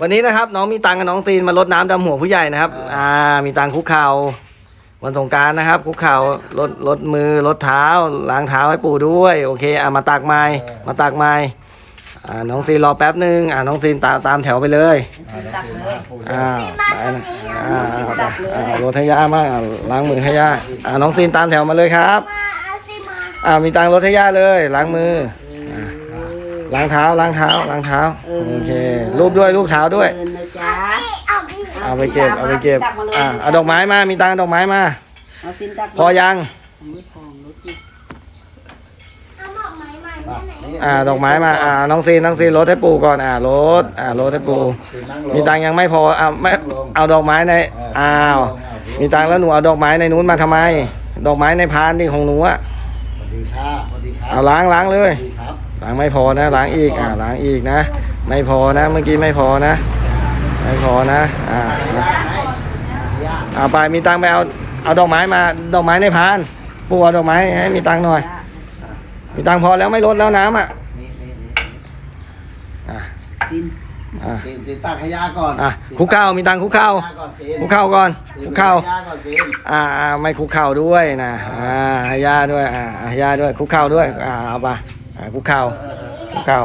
วันนี้นะครับ น้องมีตังค์กับน้องซีนมาลดน้ำดำหัวผู้ใหญ่นะครับ อ่า มีตังค์คุกเข่าวันสงกรารนะครับ คุกเข่าลดลดมือลดเท้าล้างเท้าให้ปู่ด้วย โอเคอ่ามาตักไม้มาตักไม้อ่าน้องซีนรอแป๊บหนึ่งอ่าน้องซีนตามตามแถวไปเลยตักเลยอ่าไปนะอ่าอ่าไปอ่ารถให้ย่ามากอ่าล้างมือให้ย่าอ่าน้องซีนตามแถวมาเลยครับมาเอาสิมาอ่ามีตังค์รถให้ย่าเลย ล้างมืออ่า ล้างเท้าล้างเท้าล้างเท้าโอเครูปด้วยรูปเท้าด้วย เดินนะจ๊ะเอาดิเอาไปเก็บเอาไปเก็บอ่าเอาดอกไม้มามีตังค์เอาดอกไม้มา เอาซินตักพอยัง ไม่พอรถจิเอาหมอกไม้มาใช่ไหมอ่าดอกไม้มาอ่าน้องซีนน้องซีนรถให้ปู่ก่อนอ่ารถอ่ารถให้ปู่คือนั่งลงมีตังค์ยังไม่พออ่าไม่เอาดอกไม้ในอ้าว มีตังค์แล้วหนูเอาดอกไม้ในนู้นมาทำไม ดอกไม้ในพานที่ของหนูอะสวัสดีครับสวัสดีครับเอาล้างล้างเลย สวัสดีครับ ล้างไม่พอนะ ล้างอีกอ่าล้างอีกนะ ไม่พอนะ เมื่อกี้ไม่พอนะ ไม่พอนะอ่าเอาไปมีตังค์ไปเอาเอาดอกไม้มาดอกไม้ในพานปู่เอาดอกไม้ให้มีตังค์หน่อย มีตังค์พอแล้วไม่ลดแล้วน้ำอะนี่นี่นี่อะซินอะซีนซีนตักให้ยาก่อนอะคุกเข่ามีตังค์คุกเข่าย่าก่อนซีนคุกเข่าก่อนซีนคุกเข่าให้ยาก่อนซีนอ่าอ่าไม่คุกเข่าด้วยนะอ่าให้ย่าด้วยอ่าให้ย่าด้วยคุกเข่าด้วยอ่าเอาไป อ่าคุกเข่าคุกเข่า